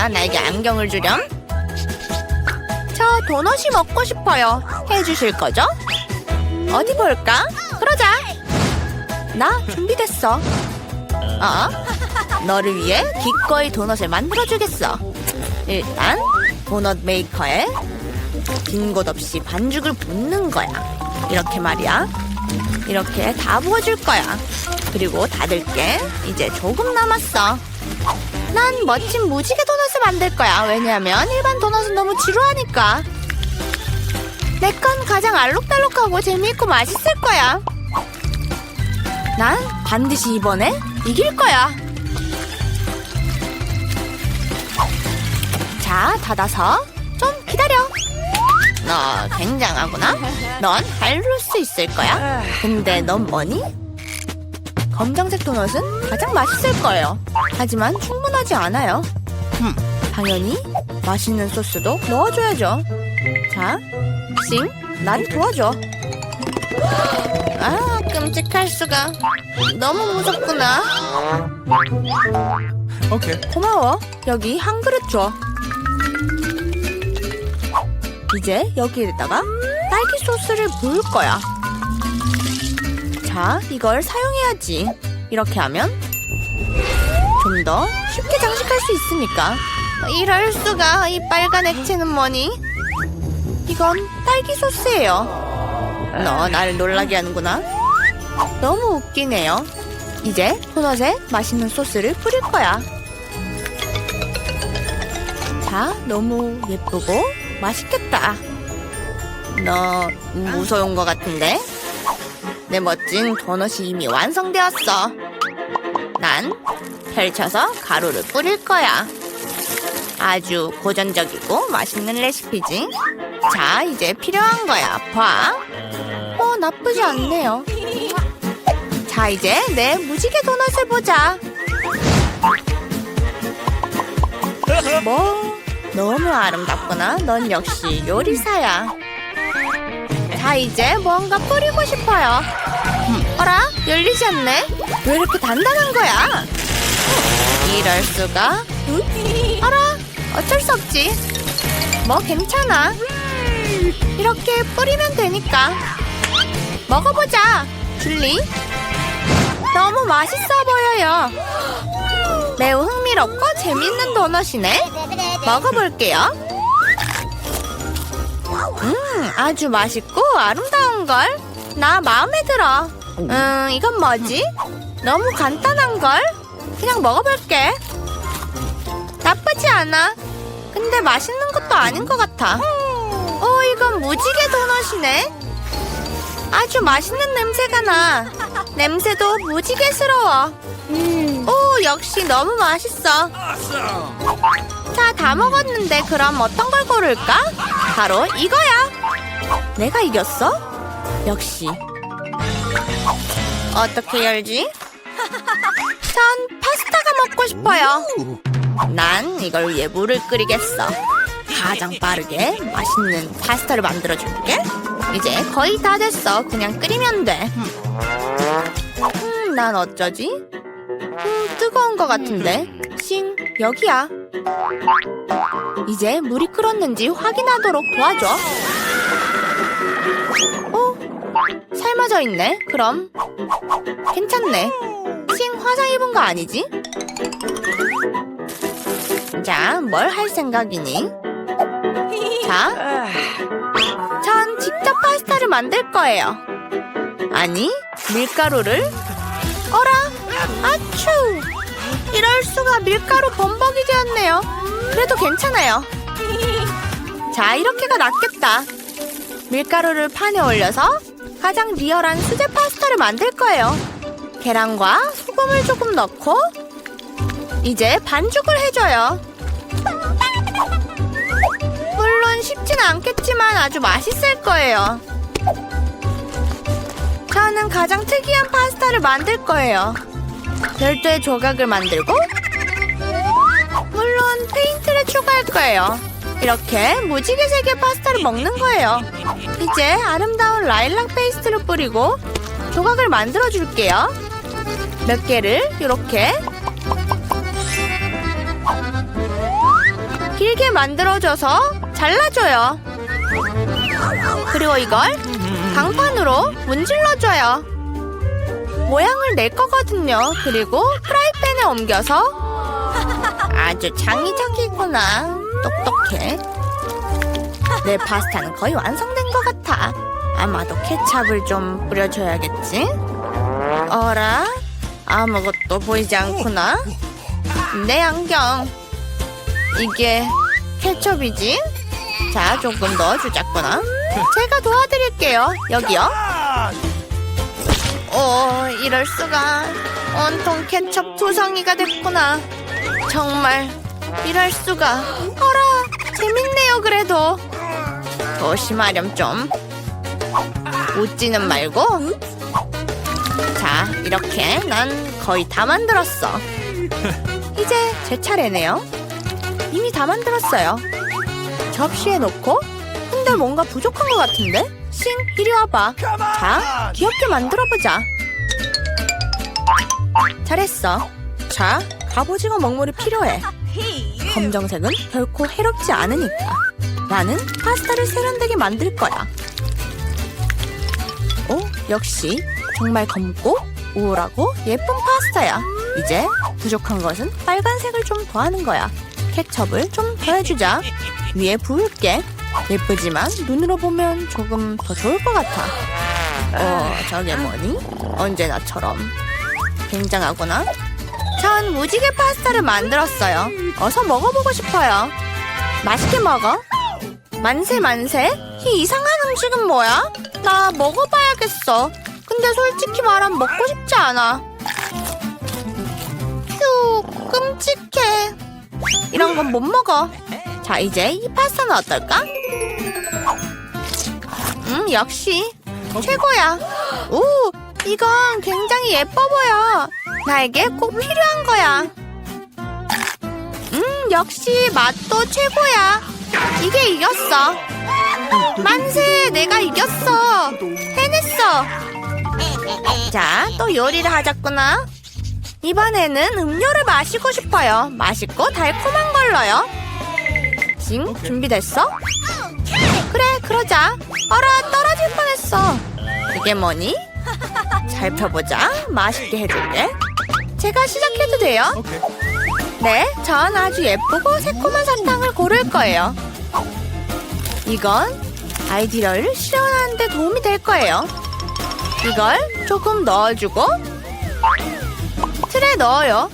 자, 나에게 안경을 주렴. 저 도넛이 먹고 싶어요. 해주실 거죠? 어디 볼까? 그러자. 나 준비됐어. 어? 너를 위해 기꺼이 도넛을 만들어주겠어. 일단 도넛 메이커에 긴곳 없이 반죽을 붓는 거야. 이렇게 말이야. 이렇게 다 부어줄 거야. 그리고 닫을게. 이제 조금 남았어. 난 멋진 무지개 도넛을 만들 거야. 왜냐면 일반 도넛은 너무 지루하니까. 내 건 가장 알록달록하고 재미있고 맛있을 거야. 난 반드시 이번에 이길 거야. 자, 닫아서 좀 기다려. 너 굉장하구나. 넌 밟을 수 있을 거야. 근데 넌 뭐니? 검정색 도넛은 가장 맛있을 거예요. 하지만 충분하지 않아요. 음, 당연히 맛있는 소스도 넣어줘야죠. 자, 싱, 난 도와줘. 아, 끔찍할 수가. 너무 무섭구나. Okay. 고마워. 여기 한 그릇 줘. 이제 여기에다가 딸기 소스를 부을 거야. 자, 이걸 사용해야지. 이렇게 하면 좀 더 쉽게 장식할 수 있으니까. 이럴 수가. 이 빨간 액체는 뭐니? 이건 딸기 소스예요. 너날 놀라게 하는구나. 너무 웃기네요. 이제 도넛에 맛있는 소스를 뿌릴 거야. 자, 너무 예쁘고 맛있겠다. 너 무서운 것 같은데? 내 멋진 도넛이 이미 완성되었어. 난 펼쳐서 가루를 뿌릴 거야. 아주 고전적이고 맛있는 레시피지. 자, 이제 필요한 거야. 봐. 어, 나쁘지 않네요. 자, 이제 내 무지개 도넛을 보자. 뭐, 너무 아름답구나. 넌 역시 요리사야. 자, 이제 뭔가 뿌리고 싶어요. 음, 어라? 열리지 않네? 왜 이렇게 단단한 거야? 이럴 수가? 응? 어라? 어쩔 수 없지. 뭐 괜찮아. 이렇게 뿌리면 되니까. 먹어보자. 줄리. 너무 맛있어 보여요. 매우 흥미롭고 재밌는 도넛이네. 먹어볼게요. 음, 아주 맛있고 아름다운 걸. 나 마음에 들어. 음, 이건 뭐지? 너무 간단한 걸. 그냥 먹어볼게. 나쁘지 않아. 근데 맛있는 것도 아닌 것 같아. 어, 이건 무지개 도넛이네. 아주 맛있는 냄새가 나. 냄새도 무지개스러워. 오, 역시 너무 맛있어. 자, 다 먹었는데 그럼 어떤 걸 고를까? 바로 이거야. 내가 이겼어? 역시. 어떻게 열지? 전 파스타가 먹고 싶어요. 난 이걸 위해 물을 끓이겠어. 가장 빠르게 맛있는 파스타를 만들어줄게. 이제 거의 다 됐어. 그냥 끓이면 돼. 음, 난 어쩌지? 음, 뜨거운 것 같은데. 싱, 여기야. 이제 물이 끓었는지 확인하도록 도와줘. 어? 삶아져 있네. 그럼 괜찮네. 싱 화상 입은 거 아니지? 자, 뭘 할 생각이니? 자, 전 직접 파스타를 만들 거예요. 아니, 밀가루를 어라? 아추! 이럴 수가 밀가루 범벅이 되었네요. 그래도 괜찮아요. 자, 이렇게가 낫겠다. 밀가루를 판에 올려서 가장 리얼한 수제 파스타를 만들 거예요. 계란과 소금을 조금 넣고 이제 반죽을 해줘요. 물론 쉽지는 않겠지만 아주 맛있을 거예요. 저는 가장 특이한 파스타를 만들 거예요. 별도의 조각을 만들고 물론 페인트를 추가할 거예요. 이렇게 무지개색의 파스타를 먹는 거예요. 이제 아름다운 라일락 페이스트를 뿌리고 조각을 만들어 줄게요. 몇 개를 이렇게 만들어줘서 잘라줘요. 그리고 이걸 강판으로 문질러줘요. 모양을 낼 거거든요. 그리고 프라이팬에 옮겨서 아주 창의적이구나. 똑똑해. 내 파스타는 거의 완성된 것 같아. 아마도 케찹을 좀 뿌려줘야겠지? 어라? 아무것도 보이지 않구나. 내 안경. 이게 케첩이지? 자, 조금 넣어주자꾸나. 제가 도와드릴게요. 여기요. 오, 이럴 수가. 온통 케첩 투성이가 됐구나. 정말 이럴 수가. 어라, 재밌네요, 그래도. 조심하렴 좀. 웃지는 말고. 자, 이렇게 난 거의 다 만들었어. 이제 제 차례네요. 이미 다 만들었어요. 접시에 놓고 근데 뭔가 부족한 것 같은데? 싱, 이리 와봐. 자, 귀엽게 만들어보자. 잘했어. 자, 갑오징어 먹물이 필요해. 검정색은 결코 해롭지 않으니까. 나는 파스타를 세련되게 만들 거야. 오, 역시 정말 검고 우울하고 예쁜 파스타야. 이제 부족한 것은 빨간색을 좀 더하는 거야. 케첩을 좀 더해주자. 위에 부을게. 예쁘지만 눈으로 보면 조금 더 좋을 것 같아. 어, 저게 뭐니? 언제나처럼. 굉장하구나. 전 무지개 파스타를 만들었어요. 어서 먹어보고 싶어요. 맛있게 먹어. 만세 만세? 이 이상한 음식은 뭐야? 나 먹어봐야겠어. 근데 솔직히 말하면 먹고 싶지 않아. 휴, 끔찍해. 이런 건 못 먹어. 자, 이제 이 파스타는 어떨까? 음, 역시 최고야. 오, 이건 굉장히 예뻐 보여. 나에게 꼭 필요한 거야. 음, 역시 맛도 최고야. 이게 이겼어. 만세, 내가 이겼어. 해냈어. 자, 또 요리를 하자꾸나. 이번에는 음료를 마시고 싶어요. 맛있고 달콤한 걸로요. 징, 준비됐어? 그래, 그러자. 어라, 떨어질 뻔했어. 이게 뭐니? 살펴보자. 맛있게 해줄게. 제가 시작해도 돼요? 네, 전 아주 예쁘고 새콤한 사탕을 고를 거예요. 이건 아이디어를 실현하는 데 도움이 될 거예요. 이걸 조금 넣어주고 틀에 넣어요.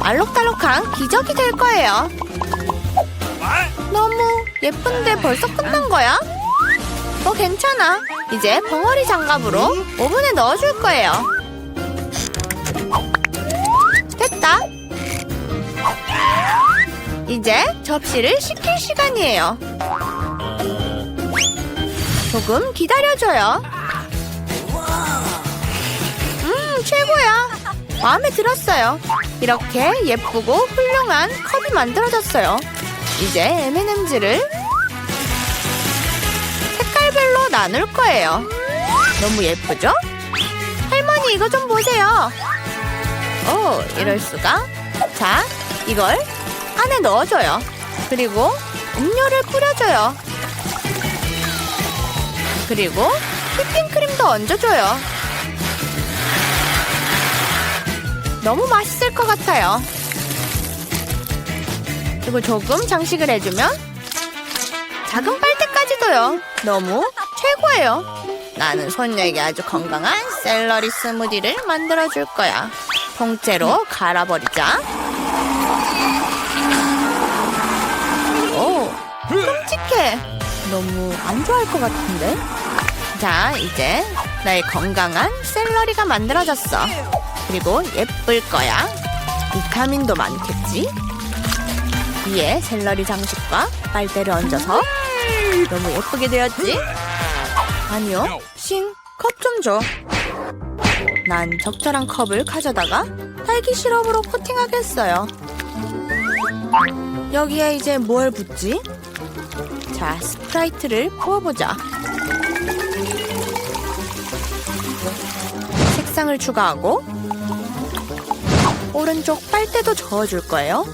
알록달록한 기적이 될 거예요. 너무 예쁜데 벌써 끝난 거야? 뭐 괜찮아. 이제 벙어리 장갑으로 오븐에 넣어줄 거예요. 됐다. 이제 접시를 식힐 시간이에요. 조금 기다려줘요. 음, 최고야. 마음에 들었어요. 이렇게 예쁘고 훌륭한 컵이 만들어졌어요. 이제 M&M즈를 색깔별로 나눌 거예요. 너무 예쁘죠? 할머니 이거 좀 보세요. 오, 이럴 수가. 자, 이걸 안에 넣어줘요. 그리고 음료를 뿌려줘요. 그리고 휘핑크림도 얹어줘요. 너무 맛있을 것 같아요. 그리고 조금 장식을 해주면 작은 빨대까지도요. 너무 최고예요. 나는 손녀에게 아주 건강한 샐러리 스무디를 만들어줄 거야. 통째로 갈아버리자. 오, 끔찍해. 너무 안 좋아할 것 같은데? 자, 이제 나의 건강한 샐러리가 만들어졌어. 그리고 예쁠 거야. 비타민도 많겠지? 위에 샐러리 장식과 빨대를 얹어서 너무 예쁘게 되었지? 아니요, 싱, 컵 좀 줘. 난 적절한 컵을 가져다가 딸기 시럽으로 코팅하겠어요. 여기에 이제 뭘 붓지? 자, 스프라이트를 부어보자. 색상을 추가하고 오른쪽 빨대도 저어줄 거예요.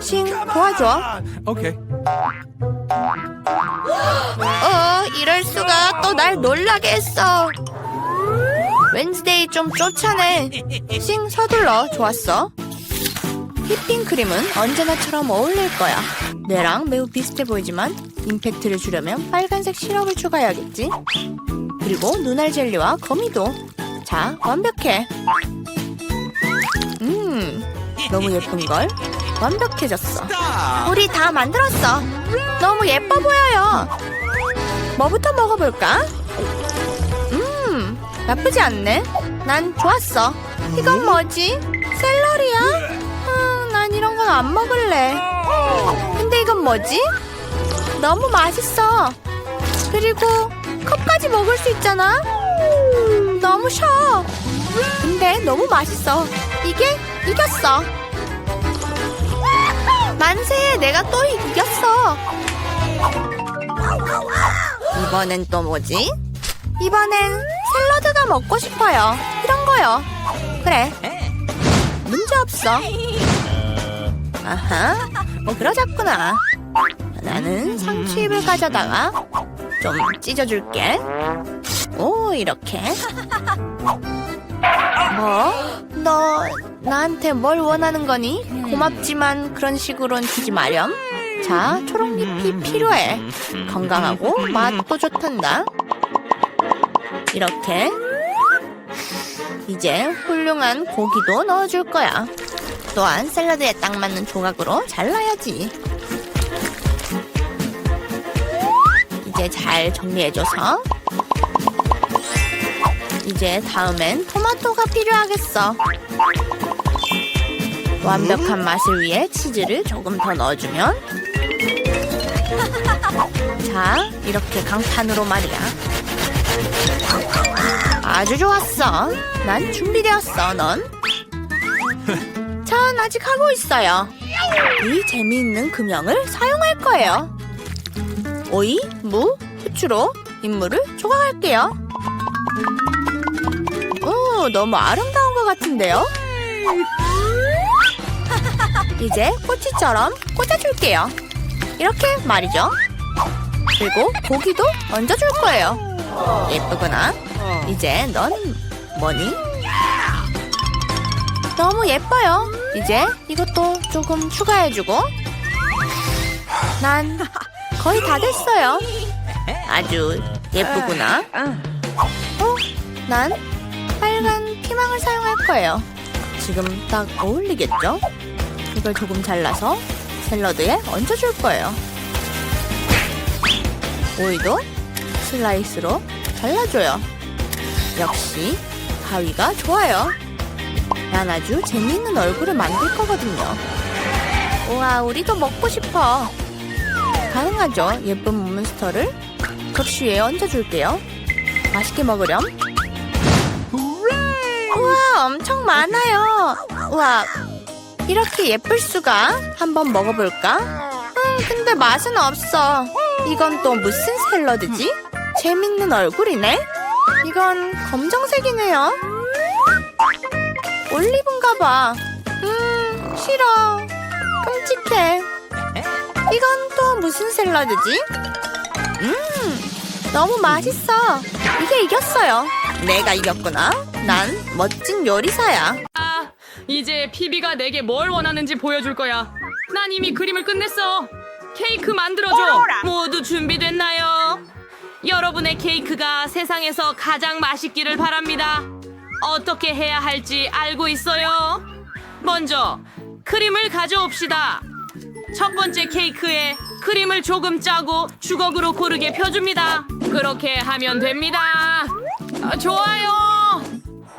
싱 도와줘. Okay. 어, 이럴 수가 또 날 놀라게 했어. 웬즈데이 좀 쫓아내. 싱 서둘러. 좋았어. 휘핑크림은 언제나처럼 어울릴 거야. 뇌랑 매우 비슷해 보이지만 임팩트를 주려면 빨간색 시럽을 추가해야겠지. 그리고 눈알 젤리와 거미도. 자, 완벽해. 음, 너무 예쁜걸? 완벽해졌어. 우리 다 만들었어. 너무 예뻐 보여요. 뭐부터 먹어볼까? 음, 나쁘지 않네. 난 좋았어. 이건 뭐지? 샐러리야? 음, 난 이런 건 안 먹을래. 근데 이건 뭐지? 너무 맛있어. 그리고 컵까지 먹을 수 있잖아. 너무 셔. 근데 너무 맛있어. 이게 이겼어. 만세, 내가 또 이겼어. 이번엔 또 뭐지? 이번엔 샐러드가 먹고 싶어요. 이런 거요. 그래. 문제 없어. 아하. 뭐 그러자꾸나. 나는 상추잎을 가져다가 좀 찢어줄게. 오, 이렇게. 뭐? 너 나한테 뭘 원하는 거니? 고맙지만 그런 식으로는 주지 마렴. 자, 초록잎이 필요해. 건강하고 맛도 좋단다. 이렇게. 이제 훌륭한 고기도 넣어줄 거야. 또한 샐러드에 딱 맞는 조각으로 잘라야지. 이제 잘 정리해줘서. 이제 다음엔 토마토가 필요하겠어. 완벽한 맛을 위해 치즈를 조금 더 넣어주면 자, 이렇게 강판으로 말이야. 아주 좋았어. 난 준비되었어, 넌. 전 아직 하고 있어요. 이 재미있는 금형을 사용할 거예요. 오이, 무, 후추로 인물을 조각할게요. 오, 너무 아름다운 것 같은데요? 이제 꼬치처럼 꽂아줄게요. 이렇게 말이죠. 그리고 고기도 얹어줄 거예요. 예쁘구나. 이제 넌 뭐니? 너무 예뻐요. 이제 이것도 조금 추가해주고. 난 거의 다 됐어요. 아주 예쁘구나. 어? 난 빨간 피망을 사용할 거예요. 지금 딱 어울리겠죠? 이걸 조금 잘라서 샐러드에 얹어줄 거예요. 오이도 슬라이스로 잘라줘요. 역시 가위가 좋아요. 난 아주 재미있는 얼굴을 만들 거거든요. 우와, 우리도 먹고 싶어. 가능하죠? 예쁜 몬스터를 접시 위에 얹어줄게요. 맛있게 먹으렴. 우와, 엄청 많아요. 우와, 이렇게 예쁠 수가? 한번 먹어볼까? 음, 근데 맛은 없어. 이건 또 무슨 샐러드지? 재밌는 얼굴이네? 이건 검정색이네요. 올리브인가 봐. 음, 싫어. 끔찍해. 이건 또 무슨 샐러드지? 음, 너무 맛있어. 이게 이겼어요. 내가 이겼구나. 난 멋진 요리사야. 아, 이제 피비가 내게 뭘 원하는지 보여줄 거야. 난 이미 그림을 끝냈어. 케이크 만들어줘. 모두 준비됐나요? 여러분의 케이크가 세상에서 가장 맛있기를 바랍니다. 어떻게 해야 할지 알고 있어요? 먼저 크림을 가져옵시다. 첫 번째 케이크에 크림을 조금 짜고 주걱으로 고르게 펴줍니다. 그렇게 하면 됩니다. 아, 좋아요.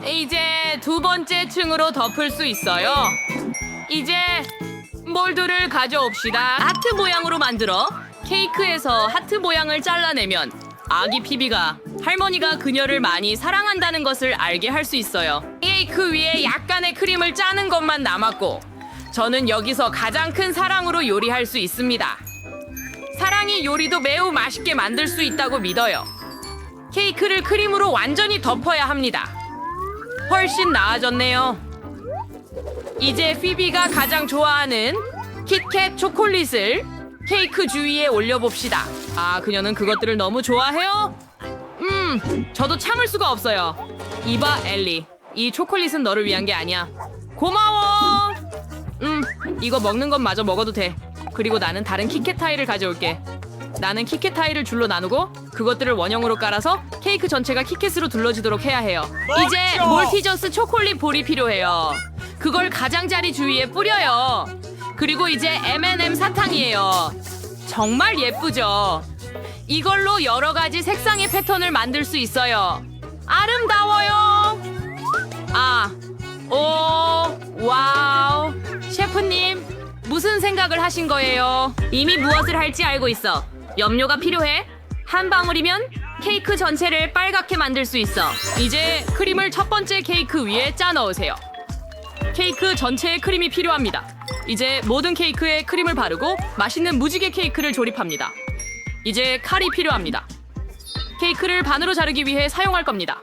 이제 두 번째 층으로 덮을 수 있어요. 이제 몰드를 가져옵시다. 하트 모양으로 만들어 케이크에서 하트 모양을 잘라내면 아기 피비가 할머니가 그녀를 많이 사랑한다는 것을 알게 할 수 있어요. 케이크 위에 약간의 크림을 짜는 것만 남았고 저는 여기서 가장 큰 사랑으로 요리할 수 있습니다. 사랑이 요리도 매우 맛있게 만들 수 있다고 믿어요. 케이크를 크림으로 완전히 덮어야 합니다. 훨씬 나아졌네요. 이제 피비가 가장 좋아하는 킷캣 초콜릿을 케이크 주위에 올려봅시다. 아, 그녀는 그것들을 너무 좋아해요? 음, 저도 참을 수가 없어요. 이봐, 엘리. 이 초콜릿은 너를 위한 게 아니야. 고마워! 음, 이거 먹는 건 마저 먹어도 돼. 그리고 나는 다른 키캣 타일을 가져올게. 나는 키캣 타일을 줄로 나누고 그것들을 원형으로 깔아서 케이크 전체가 키캣으로 둘러지도록 해야 해요. 이제 몰티저스 초콜릿 볼이 필요해요. 그걸 가장자리 주위에 뿌려요. 그리고 이제 M&M 사탕이에요. 정말 예쁘죠? 이걸로 여러 가지 색상의 패턴을 만들 수 있어요. 아름다워요. 아, 오, 와우. 셰프님, 무슨 생각을 하신 거예요? 이미 무엇을 할지 알고 있어. 염료가 필요해? 한 방울이면 케이크 전체를 빨갛게 만들 수 있어. 이제 크림을 첫 번째 케이크 위에 짜 넣으세요. 케이크 전체에 크림이 필요합니다. 이제 모든 케이크에 크림을 바르고 맛있는 무지개 케이크를 조립합니다. 이제 칼이 필요합니다. 케이크를 반으로 자르기 위해 사용할 겁니다.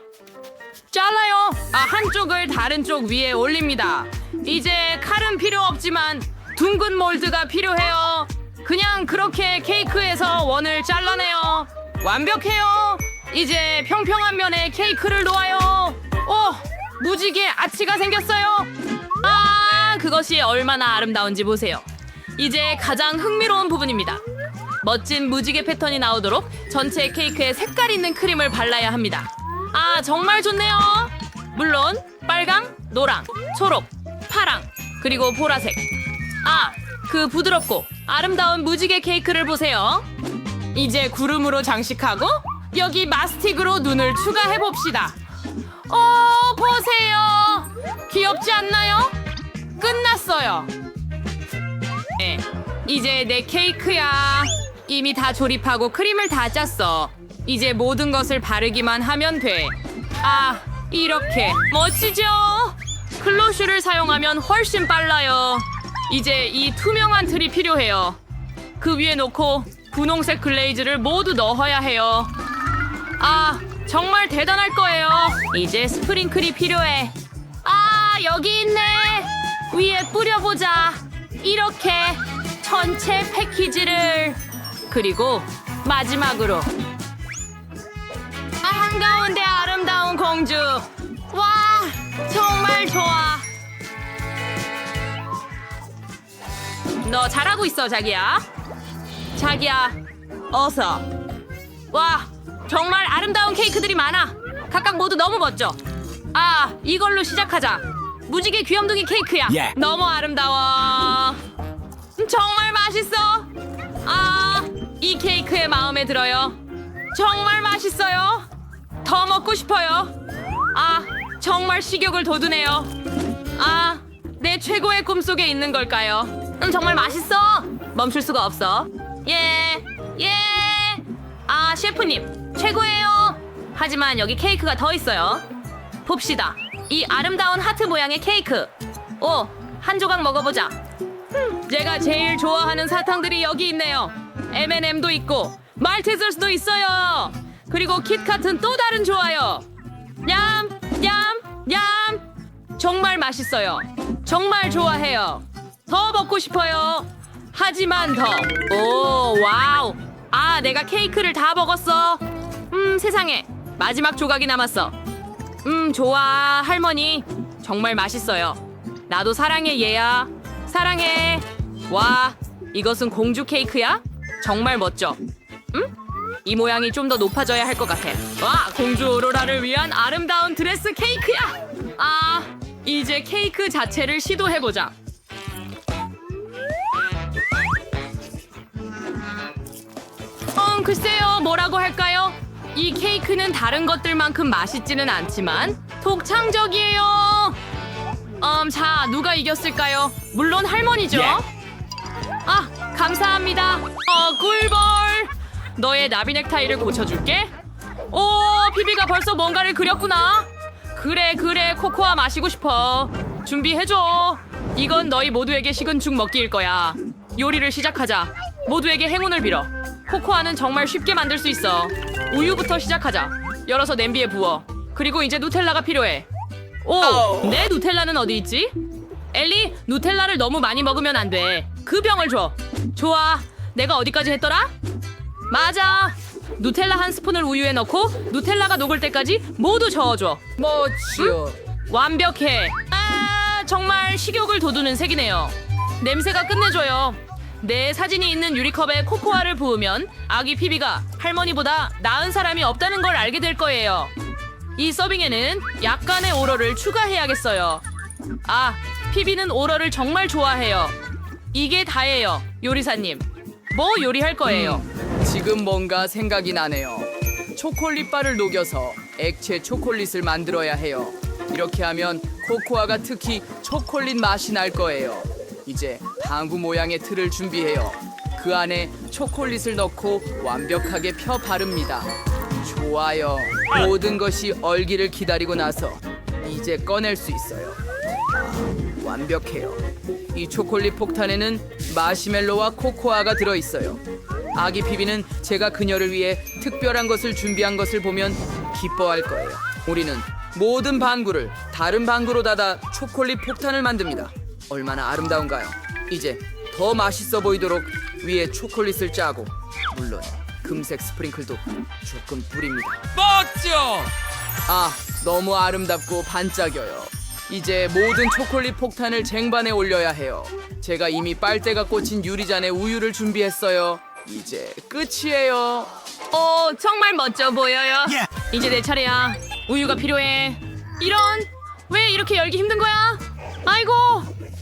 잘라요. 아, 한쪽을 다른 쪽 위에 올립니다. 이제 칼은 필요 없지만 둥근 몰드가 필요해요. 그냥 그렇게 케이크에서 원을 잘라내요. 완벽해요. 이제 평평한 면에 케이크를 놓아요. 오, 무지개 아치가 생겼어요. 아, 그것이 얼마나 아름다운지 보세요. 이제 가장 흥미로운 부분입니다. 멋진 무지개 패턴이 나오도록 전체 케이크에 색깔 있는 크림을 발라야 합니다. 아, 정말 좋네요. 물론 빨강, 노랑, 초록, 파랑, 그리고 보라색. 아, 그 부드럽고 아름다운 무지개 케이크를 보세요. 이제 구름으로 장식하고 여기 마스틱으로 눈을 추가해 봅시다. 어, 보세요. 귀엽지 않나요? 끝났어요. 네, 이제 내 케이크야. 이미 다 조립하고 크림을 다 짰어. 이제 모든 것을 바르기만 하면 돼. 아, 이렇게 멋지죠? 클로슈를 사용하면 훨씬 빨라요. 이제 이 투명한 틀이 필요해요. 그 위에 놓고 분홍색 글레이즈를 모두 넣어야 해요. 아, 정말 대단할 거예요. 이제 스프링클이 필요해. 아, 여기 있네. 위에 뿌려보자. 이렇게 전체 패키지를. 그리고 마지막으로. 아, 한가운데 아름다운 공주. 와, 정말 좋아. 너 잘하고 있어, 자기야. 자기야, 어서. 와, 정말 아름다운 케이크들이 많아. 각각 모두 너무 멋져. 아, 이걸로 시작하자. 무지개 귀염둥이 케이크야. 예. 너무 아름다워. 음, 정말 맛있어. 아, 이 케이크에 마음에 들어요. 정말 맛있어요. 더 먹고 싶어요. 아, 정말 식욕을 돋우네요. 아, 내 최고의 꿈 속에 있는 걸까요? 음, 정말 맛있어. 멈출 수가 없어. 예, 예. 아, 셰프님, 최고예요. 하지만 여기 케이크가 더 있어요. 봅시다. 이 아름다운 하트 모양의 케이크. 오, 한 조각 먹어보자. 음, 제가 제일 좋아하는 사탕들이 여기 있네요. M&M도 있고 말테저스도 있어요. 그리고 킷카트는 또 다른 좋아요. 냠, 냠, 냠. 정말 맛있어요. 정말 좋아해요. 더 먹고 싶어요. 하지만 더. 오, 와우. 아, 내가 케이크를 다 먹었어. 음, 세상에. 마지막 조각이 남았어. 음, 좋아, 할머니. 정말 맛있어요. 나도 사랑해, 얘야. 사랑해. 와, 이것은 공주 케이크야? 정말 멋져. 음? 이 모양이 좀 더 높아져야 할 것 같아. 와, 공주 오로라를 위한 아름다운 드레스 케이크야! 아, 이제 케이크 자체를 시도해보자. 글쎄요, 뭐라고 할까요? 이 케이크는 다른 것들만큼 맛있지는 않지만 독창적이에요. 음, 자, 누가 이겼을까요? 물론 할머니죠. 예. 아, 감사합니다. 어, 꿀벌. 너의 나비 넥타이를 고쳐줄게. 오, 피비가 벌써 뭔가를 그렸구나. 그래, 그래, 코코아 마시고 싶어. 준비해줘. 이건 너희 모두에게 식은 죽 먹기일 거야. 요리를 시작하자. 모두에게 행운을 빌어. 코코아는 정말 쉽게 만들 수 있어. 우유부터 시작하자. 열어서 냄비에 부어. 그리고 이제 누텔라가 필요해. 오, 내 누텔라는 어디 있지? 엘리, 누텔라를 너무 많이 먹으면 안 돼. 그 병을 줘. 좋아. 내가 어디까지 했더라? 맞아. 누텔라 한 스푼을 우유에 넣고 누텔라가 녹을 때까지 모두 저어줘. 멋지요. 완벽해. 아, 정말 식욕을 돋우는 색이네요. 냄새가 끝내줘요. 내 사진이 있는 유리컵에 코코아를 부으면 아기 피비가 할머니보다 나은 사람이 없다는 걸 알게 될 거예요. 이 서빙에는 약간의 오러를 추가해야겠어요. 아, 피비는 오러를 정말 좋아해요. 이게 다예요, 요리사님. 뭐 요리할 거예요? 지금 뭔가 생각이 나네요. 초콜릿 바를 녹여서 액체 초콜릿을 만들어야 해요. 이렇게 하면 코코아가 특히 초콜릿 맛이 날 거예요. 이제 방구 모양의 틀을 준비해요. 그 안에 초콜릿을 넣고 완벽하게 펴 바릅니다. 좋아요. 모든 것이 얼기를 기다리고 나서 이제 꺼낼 수 있어요. 완벽해요. 이 초콜릿 폭탄에는 마시멜로와 코코아가 들어 있어요. 아기 피비는 제가 그녀를 위해 특별한 것을 준비한 것을 보면 기뻐할 거예요. 우리는 모든 방구를 다른 방구로 닫아 초콜릿 폭탄을 만듭니다. 얼마나 아름다운가요? 이제 더 맛있어 보이도록 위에 초콜릿을 짜고 물론 금색 스프링클도 조금 뿌립니다. 멋져! 아, 너무 아름답고 반짝여요. 이제 모든 초콜릿 폭탄을 쟁반에 올려야 해요. 제가 이미 빨대가 꽂힌 유리잔에 우유를 준비했어요. 이제 끝이에요. 어, 정말 멋져 보여요. 이제 내 차례야. 우유가 필요해. 이런 왜 이렇게 열기 힘든 거야? 아이고.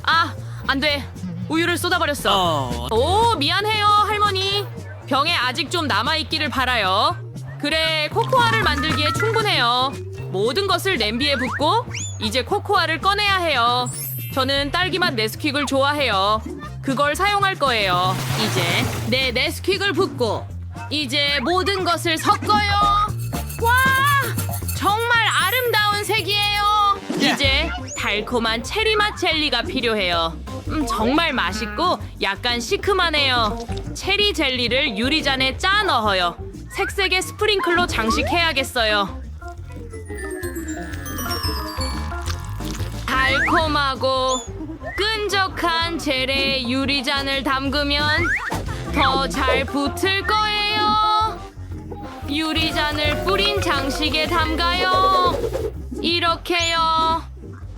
아, 안 돼. 우유를 쏟아버렸어. 오, 미안해요, 할머니. 병에 아직 좀 남아 있기를 바라요. 그래, 코코아를 만들기에 충분해요. 모든 것을 냄비에 붓고 이제 코코아를 꺼내야 해요. 저는 딸기맛 네스퀵을 좋아해요. 그걸 사용할 거예요. 이제 내 네스퀵을 붓고 이제 모든 것을 섞어요. 와! 달콤한 체리맛 젤리가 필요해요. 음, 정말 맛있고 약간 시큼하네요. 체리 젤리를 유리잔에 짜 넣어요. 색색의 스프링클로 장식해야겠어요. 달콤하고 끈적한 젤에 유리잔을 담그면 더 잘 붙을 거예요. 유리잔을 뿌린 장식에 담가요. 이렇게요.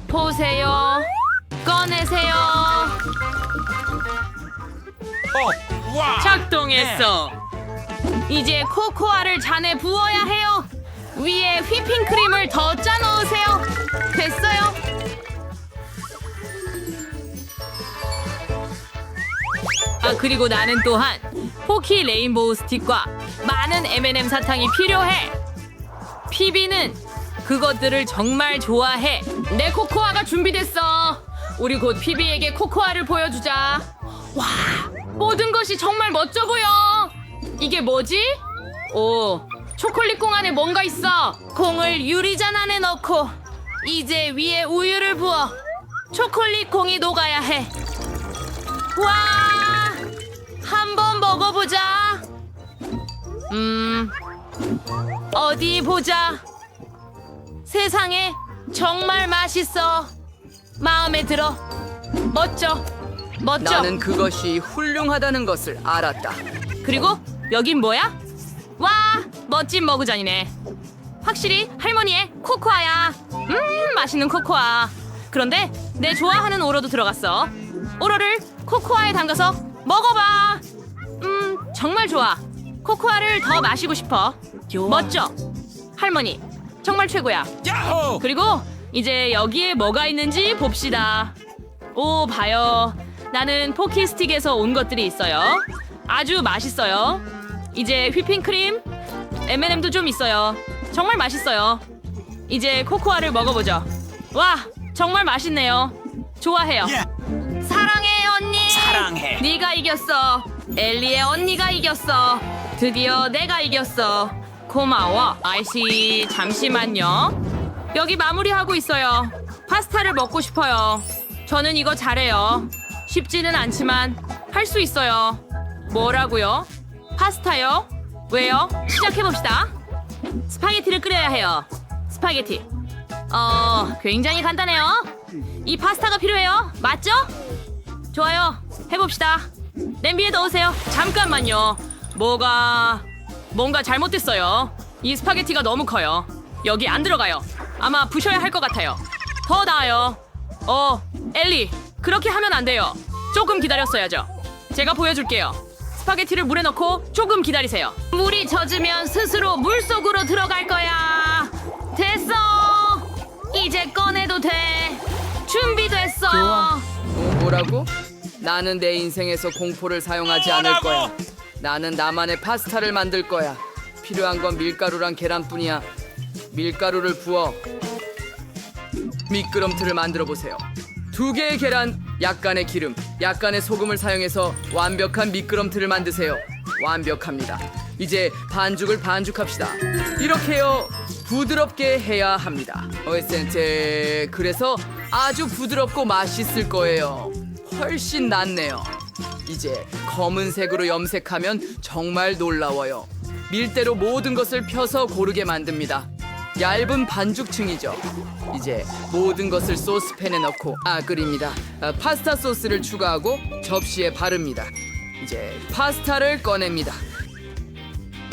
보세요. 꺼내세요. 작동했어. 이제 코코아를 잔에 부어야 해요. 위에 휘핑크림을 더 짜 넣으세요. 됐어요. 아 그리고 나는 또한 포키 레인보우 스틱과 많은 M&M 사탕이 필요해. 피비는 그것들을 정말 좋아해. 내 코코아가 준비됐어. 우리 곧 피비에게 코코아를 보여주자. 와, 모든 것이 정말 멋져 보여. 이게 뭐지? 오, 초콜릿 공 안에 뭔가 있어. 공을 유리잔 안에 넣고 이제 위에 우유를 부어 초콜릿 공이 녹아야 해. 와, 한번 먹어보자. 음, 어디 보자. 세상에 정말 맛있어. 마음에 들어. 멋져. 멋져. 나는 그것이 훌륭하다는 것을 알았다. 그리고 여긴 뭐야? 와, 멋진 머그잔이네. 확실히 할머니의 코코아야. 음, 맛있는 코코아. 그런데 내 좋아하는 오로도 들어갔어. 오로를 코코아에 담가서 먹어봐. 음, 정말 좋아. 코코아를 더 마시고 싶어. 멋져. 할머니, 정말 최고야. 야호! 그리고 이제 여기에 뭐가 있는지 봅시다. 오, 봐요. 나는 포키스틱에서 온 것들이 있어요. 아주 맛있어요. 이제 휘핑크림, M&M도 좀 있어요. 정말 맛있어요. 이제 코코아를 먹어보죠. 와, 정말 맛있네요. 좋아해요. 사랑해 언니. 사랑해. 네가 이겼어. 엘리의 언니가 이겼어. 드디어 내가 이겼어. 고마워. 아이씨, 잠시만요. 여기 마무리하고 있어요. 파스타를 먹고 싶어요. 저는 이거 잘해요. 쉽지는 않지만 할 수 있어요. 뭐라고요? 파스타요? 왜요? 시작해봅시다. 스파게티를 끓여야 해요. 스파게티. 어, 굉장히 간단해요. 이 파스타가 필요해요. 맞죠? 좋아요. 해봅시다. 냄비에 넣으세요. 잠깐만요. 뭐가 뭔가 잘못됐어요. 이 스파게티가 너무 커요. 여기 안 들어가요. 아마 부셔야 할 것 같아요. 더 나아요. 어, 엘리, 그렇게 하면 안 돼요. 조금 기다렸어야죠. 제가 보여줄게요. 스파게티를 물에 넣고 조금 기다리세요. 물이 젖으면 스스로 물 속으로 들어갈 거야. 됐어. 이제 꺼내도 돼. 준비됐어. 좋아. 어, 뭐라고? 나는 내 인생에서 공포를 사용하지 않을 거야. 나는 나만의 파스타를 만들 거야. 필요한 건 밀가루랑 계란뿐이야. 밀가루를 부어 미끄럼틀을 만들어 보세요. 두 개의 계란, 약간의 기름, 약간의 소금을 사용해서 완벽한 미끄럼틀을 만드세요. 완벽합니다. 이제 반죽을 반죽합시다. 이렇게요. 부드럽게 해야 합니다. 어센테 그래서 아주 부드럽고 맛있을 거예요. 훨씬 낫네요. 이제 검은색으로 염색하면 정말 놀라워요. 밀대로 모든 것을 펴서 고르게 만듭니다. 얇은 반죽층이죠. 이제 모든 것을 소스팬에 넣고 아 끓입니다. 아, 파스타 소스를 추가하고 접시에 바릅니다. 이제 파스타를 꺼냅니다.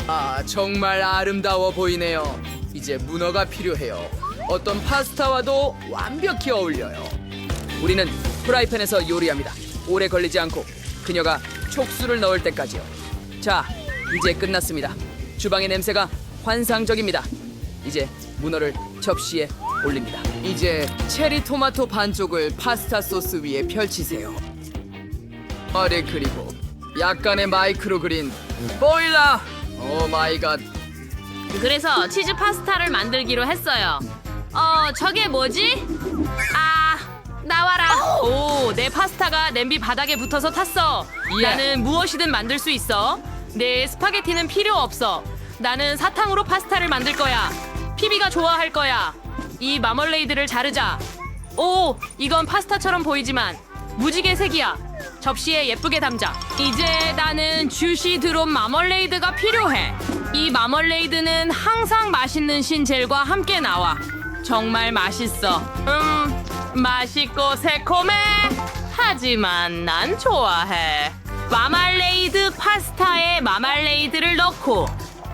아 정말 아름다워 보이네요. 이제 문어가 필요해요. 어떤 파스타와도 완벽히 어울려요. 우리는 프라이팬에서 요리합니다. 오래 걸리지 않고 그녀가 촉수를 넣을 때까지요. 자, 이제 끝났습니다. 주방의 냄새가 환상적입니다. 이제 문어를 접시에 올립니다. 이제 체리 토마토 반쪽을 파스타 소스 위에 펼치세요. 아래 그리고 약간의 마이크로 그린 보일러. 오 마이 갓. 그래서 치즈 파스타를 만들기로 했어요. 어, 저게 뭐지? 아, 나와라. 오, 내 파스타가 냄비 바닥에 붙어서 탔어. 예. 나는 무엇이든 만들 수 있어. 내 스파게티는 필요 없어. 나는 사탕으로 파스타를 만들 거야. 피비가 좋아할 거야. 이 마멀레이드를 자르자. 오, 이건 파스타처럼 보이지만 무지개 색이야. 접시에 예쁘게 담자. 이제 나는 주시 드론 마멀레이드가 필요해. 이 마멀레이드는 항상 맛있는 신젤과 함께 나와. 정말 맛있어. 음, 맛있고 새콤해. 하지만 난 좋아해. 마말레이드 파스타에 마말레이드를 넣고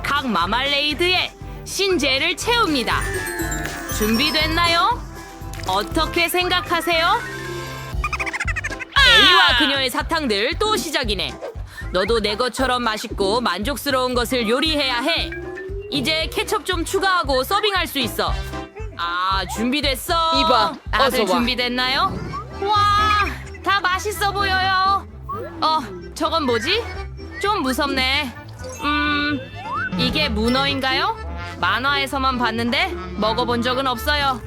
각 마말레이드에 신젤을 채웁니다. 준비됐나요? 어떻게 생각하세요? 엘리와 그녀의 사탕들 또 시작이네. 너도 내 것처럼 맛있고 만족스러운 것을 요리해야 해. 이제 케첩 좀 추가하고 서빙할 수 있어. 아, 준비됐어. 이봐, 다들 어서 와. 준비됐나요? 와, 다 맛있어 보여요. 어, 저건 뭐지? 좀 무섭네. 음, 이게 문어인가요? 만화에서만 봤는데 먹어본 적은 없어요.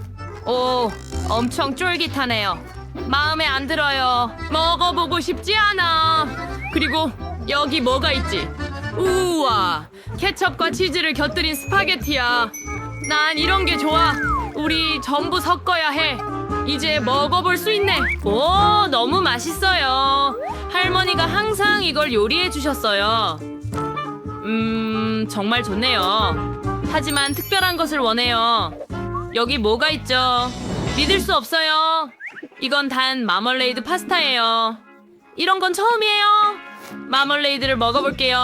오, 엄청 쫄깃하네요. 마음에 안 들어요. 먹어보고 싶지 않아. 그리고 여기 뭐가 있지? 우와, 케첩과 치즈를 곁들인 스파게티야. 난 이런 게 좋아. 우리 전부 섞어야 해. 이제 먹어볼 수 있네. 오, 너무 맛있어요. 할머니가 항상 이걸 요리해 주셨어요. 음, 정말 좋네요. 하지만 특별한 것을 원해요. 여기 뭐가 있죠? 믿을 수 없어요. 이건 단 마멀레이드 파스타예요. 이런 건 처음이에요. 마멀레이드를 먹어볼게요.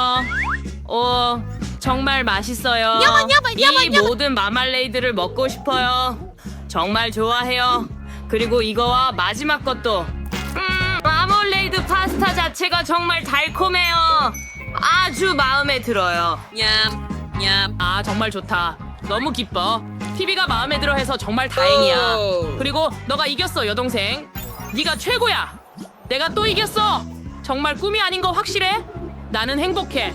오, 정말 맛있어요. 이 모든 마멀레이드를 먹고 싶어요. 정말 좋아해요. 그리고 이거와 마지막 것도. 음, 마멀레이드 파스타 자체가 정말 달콤해요. 아주 마음에 들어요. 냠, 냠. 아, 정말 좋다. 너무 기뻐. TV가 마음에 들어 해서 정말 다행이야. 오. 그리고 너가 이겼어, 여동생. 네가 최고야. 내가 또 이겼어. 정말 꿈이 아닌 거 확실해? 나는 행복해.